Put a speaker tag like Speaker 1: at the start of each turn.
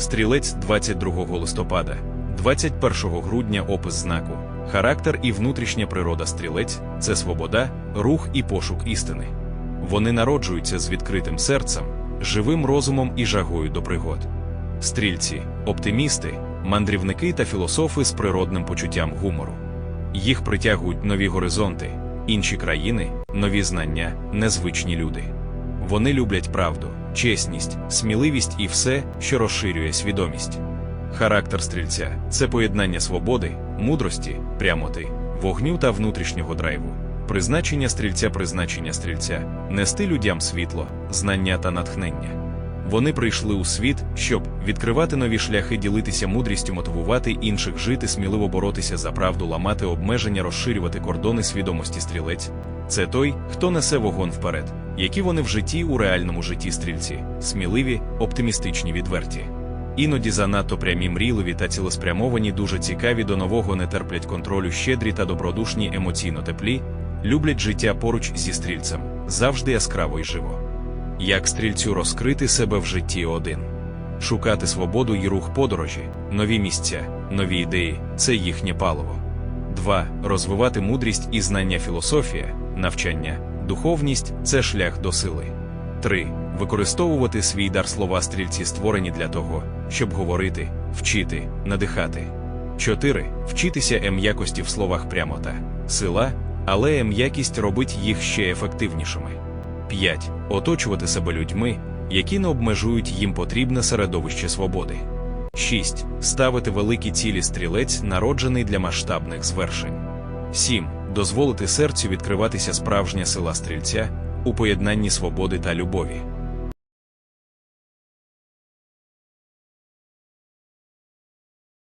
Speaker 1: Стрілець 22 листопада, 21 грудня опис знаку. Характер і внутрішня природа стрілець це свобода, рух і пошук істини. Вони народжуються з відкритим серцем, живим розумом і жагою до пригод. Стрільці, оптимісти, мандрівники та філософи з природним почуттям гумору. Їх притягують нові горизонти, інші країни, нові знання, незвичні люди. Вони люблять правду, чесність, сміливість і все, що розширює свідомість. Характер стрільця це поєднання свободи, мудрості, прямоти, вогню та внутрішнього драйву. Призначення стрільця призначення стрільця нести людям світло, знання та натхнення. Вони прийшли у світ, щоб відкривати нові шляхи, ділитися мудрістю, мотивувати інших жити, сміливо боротися за правду, ламати обмеження, розширювати кордони свідомості стрілець. Це той, хто несе вогонь вперед, які вони в житті у реальному житті стрільці, сміливі, оптимістичні, відверті. Іноді занадто прямі мрійливі та цілеспрямовані, дуже цікаві до нового не терплять контролю, щедрі та добродушні, емоційно теплі, люблять життя поруч зі стрільцем, завжди яскраво і живо. Як стрільцю розкрити себе в житті один, шукати свободу і рух подорожі, нові місця, нові ідеї це їхнє паливо. 2. Розвивати мудрість і знання філософія, навчання, духовність це шлях до сили. 3. Використовувати свій дар слова стрільці створені для того, щоб говорити, вчити, надихати. 4. Вчитися ем'якості в словах прямота, сила, але ем'якість робить їх ще ефективнішими. 5. Оточувати себе людьми, які не обмежують їм потрібне середовище свободи. 6. Ставити великі цілі стрілець, народжений для масштабних звершень. 7. Дозволити серцю відкриватися справжня сила стрільця у поєднанні свободи та любові.